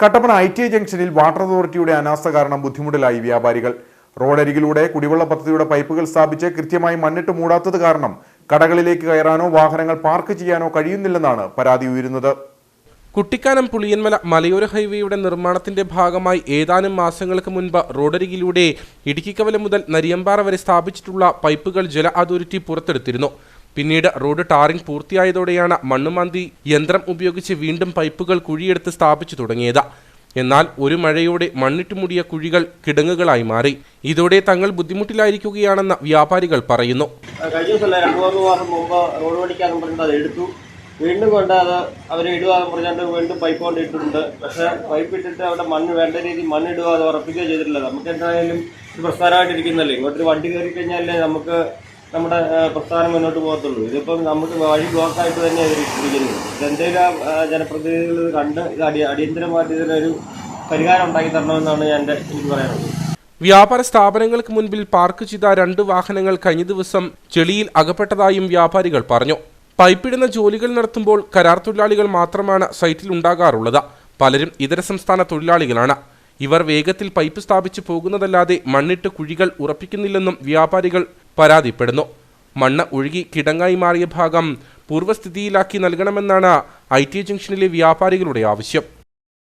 Kattappana I T ജംഗ്ഷനിൽ water അതോറിറ്റിയുടെ അനാസ്ഥ കാരണം ബുദ്ധിമുട്ടിലായി വ്യാപാരികൾ. റോഡരികിലൂടെ കുടിവെള്ള പദ്ധതിയുടെ പൈപ്പുകൾ സ്ഥാപിച്ച് കൃത്യമായി മണ്ണിട്ട് മൂടാത്തത് കാരണം കടകളിലേക്ക് കയറാനോ വാഹനങ്ങൾ പാർക്ക് ചെയ്യാനോ കഴിയുന്നില്ലെന്നാണ് പരാതി ഉയരുന്നത്. കുട്ടിക്കാനം പുളിയന്മല മലയോര ഹൈവേയുടെ നിർമ്മാണത്തിന്റെ ഭാഗമായി ഏതാനും മാസങ്ങൾക്ക് മുൻപ് റോഡരികിലൂടെ ഇടുക്കിക്കവല മുതൽ നരിയമ്പാറ വരെ സ്ഥാപിച്ചിട്ടുള്ള പൈപ്പുകൾ ജല അതോറിറ്റി പുറത്തെടുത്തിരുന്നു. പിന്നീട് റോഡ് ടാറിംഗ് പൂർത്തിയായതോടെയാണ് മണ്ണുമാന്തി യന്ത്രം ഉപയോഗിച്ച് വീണ്ടും പൈപ്പുകൾ കുഴിയെടുത്ത് സ്ഥാപിച്ചു തുടങ്ങിയത്. എന്നാൽ ഒരു മഴയോടെ മണ്ണിട്ട് മുടിയ കുഴികൾ കിടങ്ങുകളായി മാറി. ഇതോടെ തങ്ങൾ ബുദ്ധിമുട്ടിലായിരിക്കുകയാണെന്ന് വ്യാപാരികൾ പറയുന്നു. കഴിഞ്ഞ ദിവസം രണ്ട് മൂന്ന് മാസം മുമ്പ് റോഡ് എടുത്തു. വീണ്ടും കൊണ്ട് അത് അവർ ഇടുവാന്ന് പറഞ്ഞുകൊണ്ട് വീണ്ടും പൈപ്പ് കൊണ്ട് ഇട്ടിട്ടുണ്ട്. പക്ഷേ പൈപ്പ് ഇട്ടിട്ട് അവിടെ മണ്ണ് വേണ്ട രീതിയിൽ മണ്ണ് ഇടുക അത് ഉറപ്പിക്കുകയോ ചെയ്തിട്ടില്ല. നമുക്ക് എന്തായാലും ഒരു പ്രസ്ഥാനമായിട്ട് ഇങ്ങോട്ടൊരു വണ്ടി കയറി കഴിഞ്ഞാലേ നമുക്ക് നമ്മുടെ പ്രസ്ഥാനം മുന്നോട്ട് പോകത്തുള്ളൂ. ഇതിപ്പം നമുക്ക് വഴി ബ്ലോക്കായിട്ട് തന്നെയാണ് ഇരിക്കുന്നത് ഇതെന്തെങ്കിലും ജനപ്രതിനിധികൾ ഇത് കണ്ട് ഇത് അടി അടിയന്തരമായിട്ട് ഇതിനൊരു പരിഹാരം ഉണ്ടാക്കി തരണമെന്നാണ് ഞാൻ എന്റെ എനിക്ക് പറയാനുള്ളത്. വ്യാപാര സ്ഥാപനങ്ങൾക്ക് മുൻപിൽ പാർക്ക് ചെയ്ത രണ്ട് വാഹനങ്ങൾ കഴിഞ്ഞ ദിവസം ചെളിയിൽ അകപ്പെട്ടതായും വ്യാപാരികൾ പറഞ്ഞു. പൈപ്പിടുന്ന ജോലികൾ നടത്തുമ്പോൾ കരാർ തൊഴിലാളികൾ മാത്രമാണ് സൈറ്റിൽ ഉണ്ടാകാറുള്ളത്. പലരും ഇതര സംസ്ഥാന തൊഴിലാളികളാണ്. ഇവർ വേഗത്തിൽ പൈപ്പ് സ്ഥാപിച്ചു പോകുന്നതല്ലാതെ മണ്ണിട്ട് കുഴികൾ ഉറപ്പിക്കുന്നില്ലെന്നും വ്യാപാരികൾ പരാതിപ്പെടുന്നു. മണ്ണ് ഒഴുകി കിടങ്ങായി മാറിയ ഭാഗം പൂർവസ്ഥിതിയിലാക്കി നൽകണമെന്നാണ് ഐ ടി ജംഗ്ഷനിലെ വ്യാപാരികളുടെ ആവശ്യം.